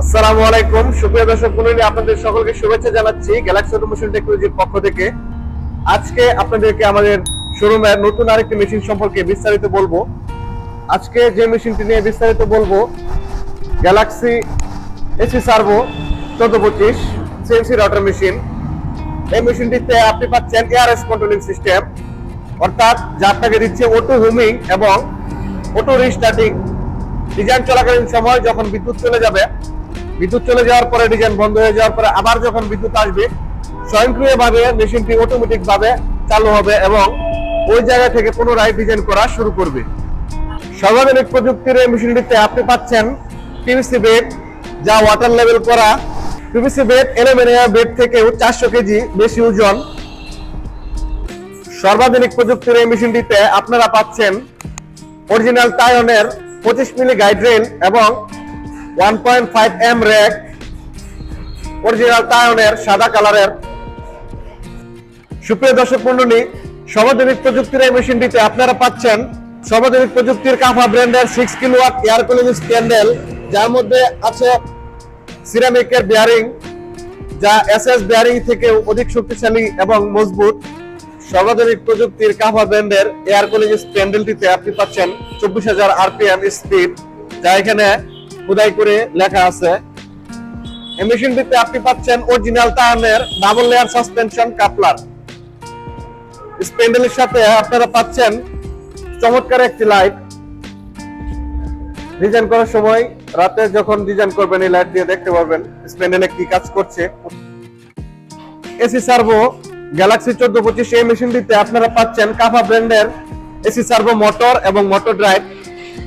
আসসালামু আলাইকুম। সুপ্রিয় দর্শক মণ্ডলী, আপনাদের সকলকে শুভেচ্ছা জানাচ্ছি গ্যালাক্সি অটোমোশন টেকনোলজির পক্ষ থেকে। আজকে আপনাদেরকে আমাদের শোরুমের নতুন আরেকটি মেশিন সম্পর্কে বিস্তারিত বলব। আজকে যে মেশিনটি নিয়ে বিস্তারিত বলব গ্যালাক্সি এসি সার্ভো চোদ্দ পঁচিশ সিএনসি রটার মেশিন এই মেশিনটিতে আপনি পাচ্ছেন এআরএস কন্ট্রোলিং সিস্টেম অর্থাৎ যা আপনাকে দিচ্ছে অটো হুমিং এবং অটো রিস্টার্টিং ডিজাইন চলাকালীন সময় যখন বিদ্যুৎ চলে যাবে বিদ্যুৎ চলে যাওয়ার পরে ডিজাইন বন্ধ হয়ে যাওয়ার পরে আবার যখন বিদ্যুৎ আসবে, স্বয়ংক্রিয়ভাবে মেশিনটি অটোমেটিক ভাবে চালু হবে এবং ওই জায়গা থেকে পুনরায় ডিজাইন করা শুরু করবে। সর্বাধুনিক প্রযুক্তির এই মেশিনটিতে আপনি পাচ্ছেন পিভিসি বেড যা ওয়াটার লেভেল করা। পিভিসি বেড এলোমিনিয়াম বেড থেকেও চারশো কেজি বেশি ওজন। সর্বাধুনিক প্রযুক্তির এই মেশিনটিতে আপনারা পাচ্ছেন অরিজিনাল টায়নের পঁচিশ মিলি গাইড রেল এবং one point five M rack original সাদা কালারের সুপ্রিয় দর্শক মন্ডলী সর্বাধুনিক প্রযুক্তির এই মেশিনটিতে আপনারা পাচ্ছেন সর্বাধুনিক প্রযুক্তির কাফা ব্র্যান্ডের six kilowatt air cooling spindle যার মধ্যে আছে সিরামিকের বেয়ারিং যা এসএস বেয়ারিং থেকে অধিক শক্তিশালী এবং মজবুত। সর্বাধুনিক প্রযুক্তির কাফা ব্র্যান্ডের এয়ার কুলিং স্প্যান্ডেলটিতে আপনি পাচ্ছেন চব্বিশ হাজার আরপিএম স্পিড যা এখানে খোদাই করে লেখা আছে। এই মেশিনটিতে আপনি পাচ্ছেন অরিজিনাল টায়ারের ডাবল লেয়ার সাসপেনশন কাপলার স্প্যান্ডেলের সাথে আপনারা পাচ্ছেন চমৎকার একটি লাইট ডিজাইন করার সময় রাতে যখন ডিজাইন করবেন এই লাইট দিয়ে দেখতে পারবেন স্প্যান্ডেলে কি কাজ করছে। এসি সার্ভো গ্যালাক্সি চোদ্দ পঁচিশ এই মেশিনটিতে আপনারা পাচ্ছেন কাফা ব্র্যান্ডের এসি সার্ভো মোটর এবং মোটর ড্রাইভ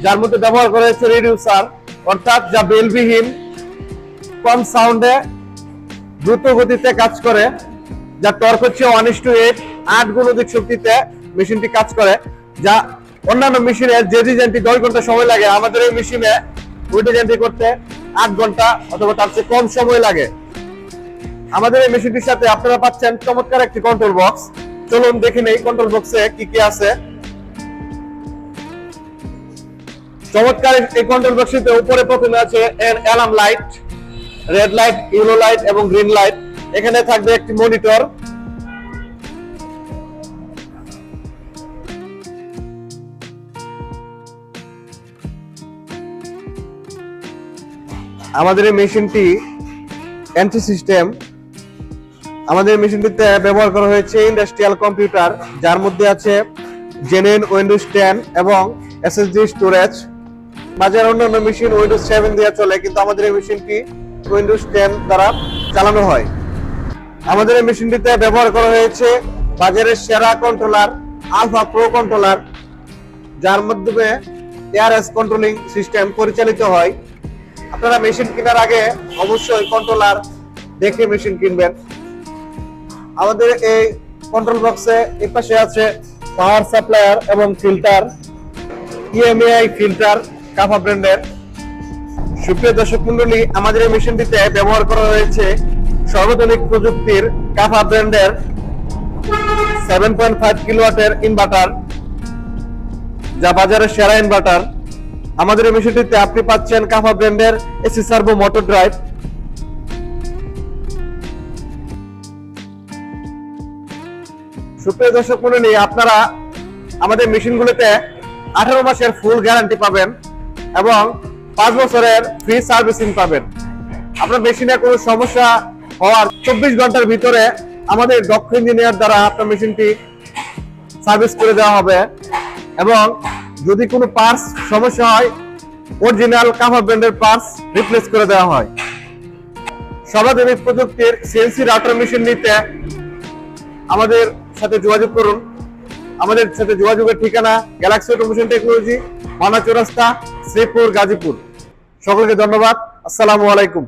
যার মধ্যে ব্যবহার করা হয়েছে রিডিউসার অর্থাৎ যা বেলবিহীন, কম সাউন্ডে দ্রুত গতিতে কাজ করে, যা টর্ক হচ্ছে ওয়ান ইস টু এইট আট গুণ অধিক শক্তিতে মেশিনটি কাজ করে, যা অন্যান্য মেশিনে যে ডিজাইনটি দশ ঘণ্টা সময় লাগে, আমাদের এই মেশিনে ওই ডিজাইনটি করতে আট ঘণ্টা অথবা তার চেয়ে কম সময় লাগে। আমাদের এই মেশিনটির সাথে আপনারা পাচ্ছেন চমৎকার একটি কন্ট্রোল বক্স চলুন দেখে নেই কন্ট্রোল বক্সে কি কি আছে। চমৎকার এই কন্ট্রোল বক্সটিতে উপরে প্রথমে আছে এর alarm light red light yellow light এবং গ্রিন লাইট এখানে থাকবে একটি মনিটর আমাদের এই মেশিনটি এন্ট্রি সিস্টেম। আমাদের মেশিনটিতে ব্যবহার করা হয়েছে ইন্ডাস্ট্রিয়াল কম্পিউটার যার মধ্যে আছে জেনুইন উইন্ডোজ টেন এবং এসএসডি স্টোরেজ। বাজার অন্যান্য মেশিন উইন্ডোজ সেভেন দিয়ে চলে, কিন্তু আমাদের এই মেশিনটি উইন্ডোজ টেন দ্বারা চালানো হয়। আমাদের এই মেশিনটিতে ব্যবহার করা হয়েছে বাজারের সেরা কন্ট্রোলার আলফা প্রো কন্ট্রোলার যার মাধ্যমে এআরএস কন্ট্রোলিং সিস্টেম পরিচালিত হয়। আপনারা মেশিন কেনার আগে অবশ্যই কন্ট্রোলার দেখে মেশিন কিনবেন। আমাদের এই কন্ট্রোল বক্সে এপাশে আছে পাওয়ার সাপ্লায়ার এবং ফিল্টার ইএমএআই ফিল্টার কাফা ব্র্যান্ডের। সুপ্রিয় দর্শক মন্ডলী আমাদের এই মেশিনটিতে ব্যবহার করা হয়েছে সর্বাধুনিক প্রযুক্তির কাফা ব্র্যান্ডের সেভেন পয়েন্ট ফাইভ কিলোওয়াটের ইনভার্টার যা বাজারের সেরা ইনভার্টার আমাদের এই মেশিনটিতে আপনি পাচ্ছেন কাফা ব্র্যান্ডের এসি সার্ভো মোটর ড্রাইভ। সুপ্রিয় দর্শক মন্ডলী আপনারা আমাদের মেশিনগুলোতে আঠারো মাসের ফুল গ্যারান্টি পাবেন। এবং পাঁচ বছরের ফ্রি সার্ভিসিং পাবেন। আপনার মেশিনে কোনো সমস্যা হওয়ার চব্বিশ ঘণ্টার ভিতরে আমাদের দক্ষ ইঞ্জিনিয়ার দ্বারা আপনার মেশিনটি সার্ভিস করে দেওয়া হবে এবং যদি কোনো পার্টস সমস্যা হয় অরিজিনাল কাভার ব্র্যান্ডের পার্টস রিপ্লেস করে দেওয়া হয়। সর্বাধুনিক প্রযুক্তির সিএনসি রাউটার মেশিন নিতে আমাদের সাথে যোগাযোগ করুন। আমাদের সাথে যোগাযোগের ঠিকানা গ্যালাক্সি অটোমেশন টেকনোলজি মানা চৌরাস্তা শ্রীপুর, গাজীপুর। সকলকে ধন্যবাদ। আসসালামু আলাইকুম।